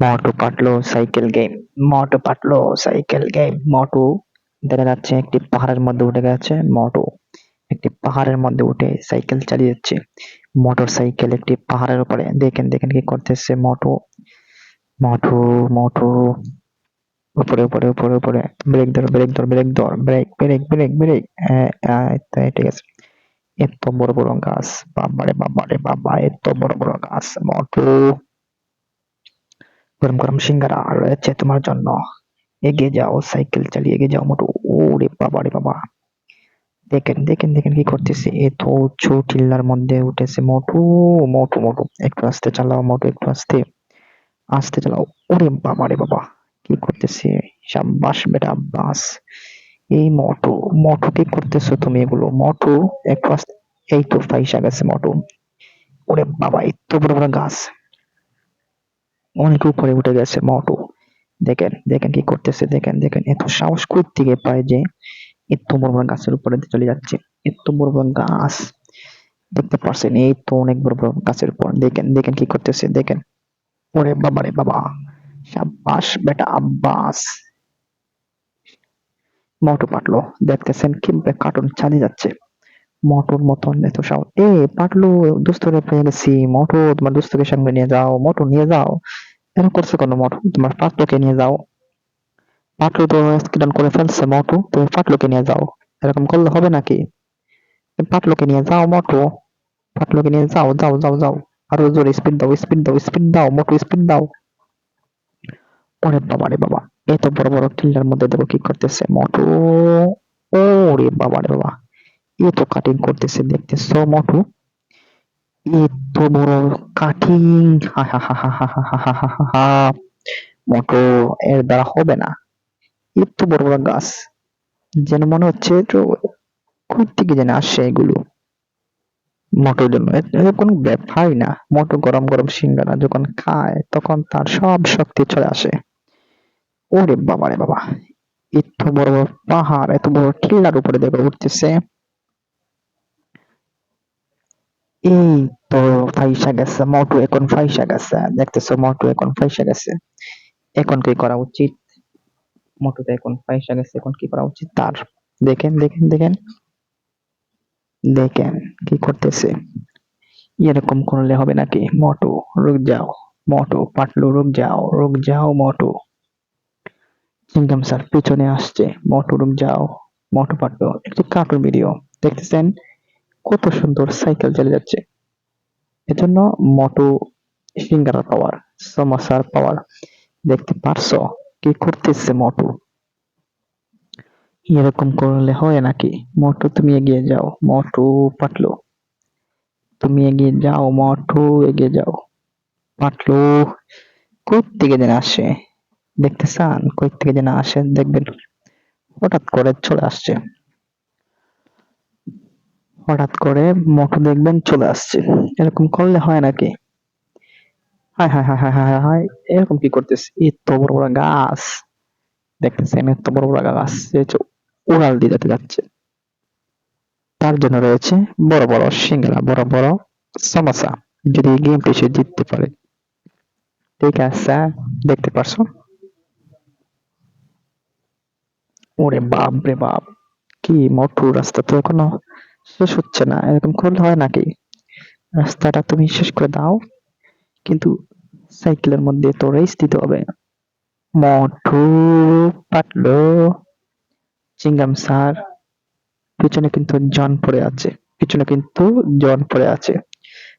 Motu Patlu cycle game Motu Patlu cycle game Motu দেখা যাচ্ছে একটি পাহাড়ের মধ্যে উঠে গেছে। মোটু একটি পাহাড়ের মধ্যে উঠে সাইকেল চালিয়ে যাচ্ছে। মোটর সাইকেল একটি পাহাড়ের উপরে। দেখেন দেখেন কি করতেছে মোটু মোটু মোটু উপরে উপরে উপরে উপরে। ব্রেক ধর ব্রেক ধর ব্রেক ধর। ব্রেক ব্রেক ব্রেক ব্রেক হ্যাঁ হ্যাঁ, ঠিক আছে। এত বড় বড় গাছ। বাবারে বাবারে বাবা এত বড় বড় গাছ। মোটু গরম গরম সিঙ্গারা রয়েছে তোমার জন্য। এগিয়ে যাও, সাইকেল চালিয়ে এগিয়ে যাও মোটু। ওরে বাবা রে বাবা। দেখেন দেখেন দেখেন কি করতেছে। এত উঁচু টিল্লার মধ্যে উঠেছে মোটু মোটু মোটু। একটু আস্তে চালাও মোটু, একটু আস্তে। আস্তে চালাও। ওরে বাবা রে বাবা। কি করতেছে? সাব্বাস বেটা আব্বাস। এই মোটু মোটু কি করতেছো তুমি এগুলো? মোটু, একটু আস্তে। এই তো ফাইসা গেছে মোটু। ওরে বাবা, এত বড় বড় গাছ। অনেক উপরে উঠে গেছে মোটু। দেখেন দেখেন কি করতেছে, দেখেন দেখেন। এত সাহস থেকে পায় যে, এত বড় বড় গাছের উপরে চলে যাচ্ছে। এত বড় বড় গাছ। দেখতে পারছেন, এই তো অনেক বড় বড় গাছের উপর। দেখেন দেখেন কি করতেছে, দেখেন। ওরে বাবা রে বাবা। সাব্বাস বেটা আব্বাস। মোটু পাটলো। দেখতেছেন কীভাবে কার্টুন চালিয়ে যাচ্ছে। মোটুর মতন এত সাহস এ পাটলু দুস্তরে পেয়ে গেছি মোটু তোমার দুস্তকে সঙ্গে নিয়ে যাও মোটু নিয়ে যাও। এরকম করছ কেন মোটু তোমার পাটলুকে নিয়ে যাও। পাটলু তো অ্যাক্সিডেন্ট করে ফেলছে মোটু তুমি পাটলুকে নিয়ে যাও। এরকম করলে হবে নাকি? পাটলুকে নিয়ে যাও মোটু পাটলুকে নিয়ে যাও যাও যাও যাও। আরও জোরে স্পিড দাও স্পিড দাও স্পিড দাও মোটু স্পিড দাও। ওরে বাবা রে বাবা, এত বড় বড় টিল্লার মধ্যে দেখো কি করতেছে মোটু ওরে বাবা রে বাবা। এ তো কাটিং করতেছে দেখতেছো মোটু এত বড় কাটিং হা হা এর দ্বারা হবে না এত বড় বড় গাছ যেন মনে হচ্ছে তো কই থেকে যেন আসে এগুলো মোটর জন্য এ- এর কোনো ব্যাপারই না মোটু গরম গরম সিঙ্গারা যখন খায় তখন তার সব শক্তি চলে আসে ওরে বাবা রে বাবা এত বড় বড় পাহাড় এত বড় টিল্লার উপরে দেখো উঠতেছে এই তো ফাইসা গেছে, মোটু এখন ফাইসা গেছে, দেখতেছো মোটু এখন ফাইসা গেছে। এখন কি করা উচিত? মোটু তো এখন ফাইসা গেছে, এখন কি করা উচিত? তার, দেখেন দেখেন দেখেন। দেখেন কি করতেছে। এরকম করলে হবে নাকি? মোটু রুক যাও, মোটু, পাটলু রুক যাও রুক যাও, মোটু। চিংগাম স্যার পিছনে আসছে। মোটু রুক যাও, মোটু, পাটলু। একটি কার্টুন ভিডিও দেখতেছেন? কত সুন্দর সাইকেল চালিয়ে যাচ্ছে। এজন্য মোটু সিঙ্গারার পাওয়ার সমস্যার পাওয়ার, দেখতে পারছ কি করতেছে মোটু? এরকম করলে হয় নাকি? মোটু, তুমি এগিয়ে যাও, মোটু পাটলো তুমি এগিয়ে যাও, মোটু এগিয়ে যাও। পাটলু কই থেকে যেন আসে। দেখতে চান কই থেকে যেন আসে, দেখবেন হঠাৎ করে চলে আসছে। হঠাৎ করে মোটু দেখবেন চলে আসছে। এরকম করলে হয় নাকি? হায় হায় হায় হায় হায় হায় এরকম কি করতেছে? এত বড় বড় গাছ। দেখতেছেন এত বড় বড় গাছ উড়াল দিয়ে যেতে যাচ্ছে। তার জন্য রয়েছে বড় বড় সিঙ্গলা, বড় বড় সমস্যা যদি এই গেমটি সে জিততে পারে। ঠিক আছে, দেখতে পারছ? ওরে বাপ রে বাপ, কি মোটু রাস্তা তো এখনও। শেষ হচ্ছে না, এরকম করলে হয় নাকি? রাস্তাটা তুমি শেষ করে দাও, কিন্তু সাইকেলের মধ্যে তো রেস দিতে হবে। মোটু পাটলো, চিংগাম স্যার, পিছনে কিন্তু জন পড়ে আছে, পিছনে কিন্তু জন পড়ে আছে।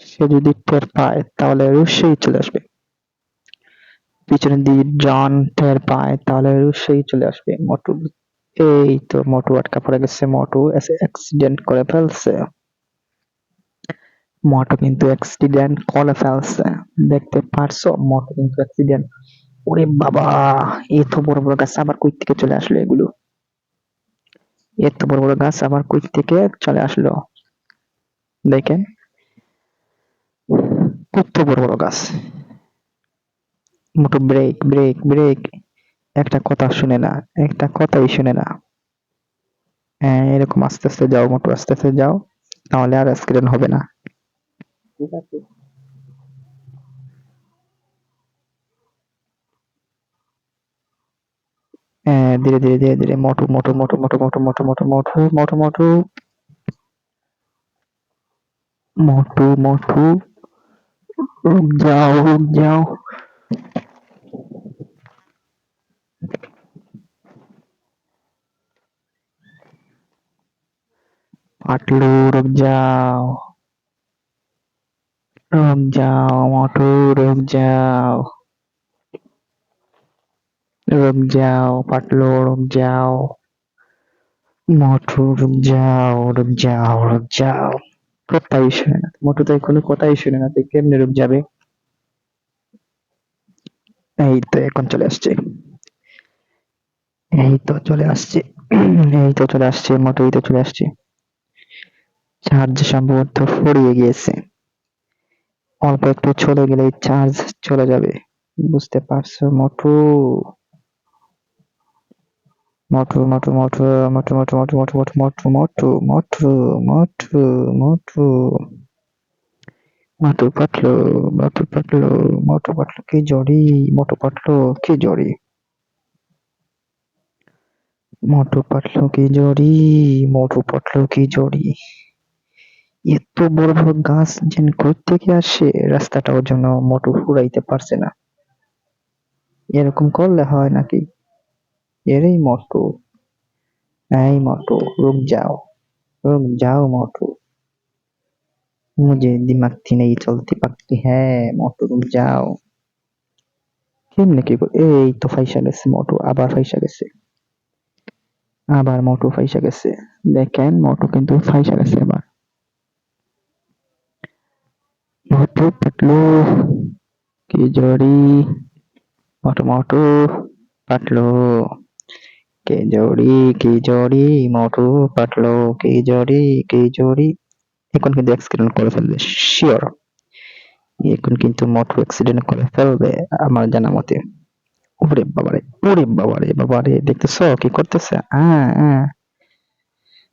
সে যদি টের পায়, তাহলে রুশেই চলে আসবে। পিছনে দিয়ে জন টের পায়, তাহলে রুশেই চলে আসবে। মোটু এই তো মোটু আটকা পড়ে গেছে, মোটু অ্যাক্সিডেন্ট করে ফেলছে। মোটু কিন্তু অ্যাক্সিডেন্ট করে ফেলছে। দেখতে পারছ, মোটু কিন্তু অ্যাক্সিডেন্ট ওরে বাবা, এত বড় বড় গাছ আবার কই থেকে চলে আসলো এগুলো? এত বড় বড় গাছ আবার কই থেকে চলে আসলো? দেখেন। কত বড় বড় গাছ। মোটু ব্রেক ব্রেক ব্রেক একটা কথা শুনে না একটা কথাই শুনে না। হ্যাঁ এরকম আস্তে আস্তে যাও মোটু আস্তে আস্তে যাও তাহলে আর অ্যাক্সিডেন্ট হবে না। ঠিক আছে। হ্যাঁ, ধীরে ধীরে ধীরে ধীরে মোটু মোটু মোটু মোটু মোটু মোটু মোটু মোটু মোটু মোটু। মোটু মোটু। যাও যাও। পাটলু রুক যাও रुक जाओ मोटू रुक जाओ रुक जाओ पटलू रुक जाओ মোটু রুক যাও রুক যাও রুক যাও কথাই শুনে না মোটু তো কোনো কথাই শুনে না তুই কেমনে রুক যাবে এই তো এখন চলে আসছে এই তো চলে আসছে এই তো চলে আসছে মোটু এই তো চলে আসছে চার্জ সম্ভবত ফুরিয়ে গিয়েছে অল্প একটু চলে গেলেই চার্জ চলে যাবে বুঝতে পারছ মোটু মোটু মোটু মোটু মোটু মোটু মোটু মোটু মোটু মোটু মোটু মোটু মোটু মোটু পাতলু মোটু পাতলু মোটু পাতলু কি জড়ি মোটু পাতলু কি জড়ি মোটু পাতলু কি জড়ি মোটু পাতলু কি জড়ি এত বড় বড় গাছ যেন কোত্থেকে আসে, রাস্তাটাও যেন মোটর ফুরাইতে পারছে না। এরকম করলে হয় নাকি? এরই মতো। এই মতো, রুক যাও রুক যাও মতো মুজে দিমাগ থি চলতে চলতি পাকতি হ্যাঁ মতো রুক যাও। কেমনে কি এই তো ফাইসা গেছে মটো, আবার ফাইসা গেছে। আবার মটো ফাইসা গেছে। দেখেন মটো কিন্তু ফাইসা গেছে আবার পাতলু কি জড়ি কি জড়ি মোটু পাতলু কি জড়ি কি জড়ি এখন কিন্তু অ্যাক্সিডেন্ট করে ফেলবে শিওর এখন কিন্তু মোটু অ্যাক্সিডেন্ট করে ফেলবে, আমার জানা মতে। ওরে বাবারে ওরে বাবারে বাবারে, দেখতেছো কি করতেছে? হ্যাঁ হ্যাঁ।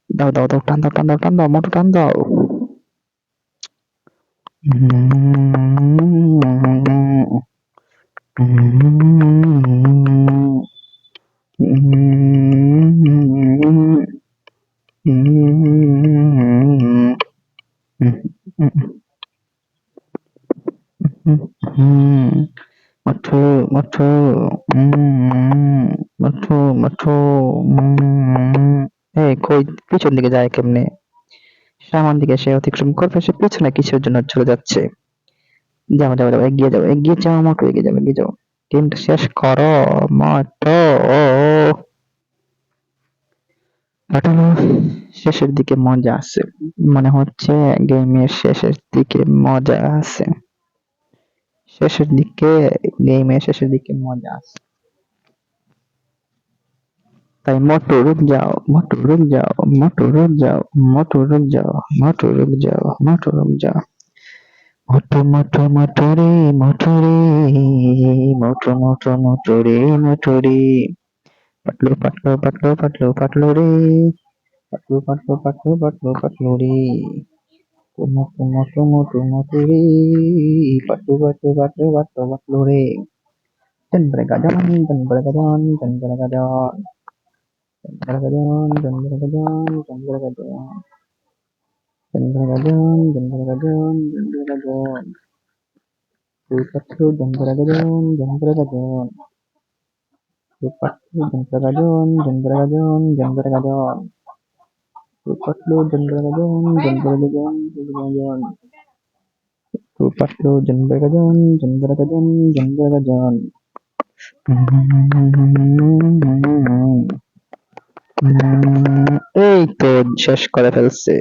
দাও দাও দাও, টান দাও টান দাও টান দাও মোটু টান দাও। মঠু মঠু মঠু মঠু এই কই পিছন দিকে যায় কেমনে সামন দিকে সে অতিক্রম করবে, সে পিছনে কিসের জন্য চলে যাচ্ছে। যাও যাও যাও, এগিয়ে যাও এগিয়ে যাও মোটু এগিয়ে যাও এগিয়ে যাও। গেমটা শেষ করো মোটু পাঠানো শেষের দিকে মজা আছে, মনে হচ্ছে গেমের শেষের দিকে মজা আছে। শেষের দিকে, গেমের শেষের দিকে মজা আছে। Mau turun jaw, mau turun jaw, mau turun jaw, mau turun jaw, mau turun jaw, mau turun jaw, mau turun mau turun mau turun mau turun, patlu patlu patlu patlu patlu ri, patlu patlu patlu patlu patlu ri, mau mau mau mau patlu patlu patlu patlu patlu ri, dan mereka jangan, dan mereka jangan, dan mereka jangan bergadang dan bergadang dan bergadang dan bergadang dan bergadang dan bergadang Buka tuh dan bergadang dan bergadang Buka tuh dan bergadang dan bergadang dan bergadang Kupat lu dan bergadang dan bergadang dan lu dan bergadang dan bergadang dan bergadang শেষ করে ফেলছে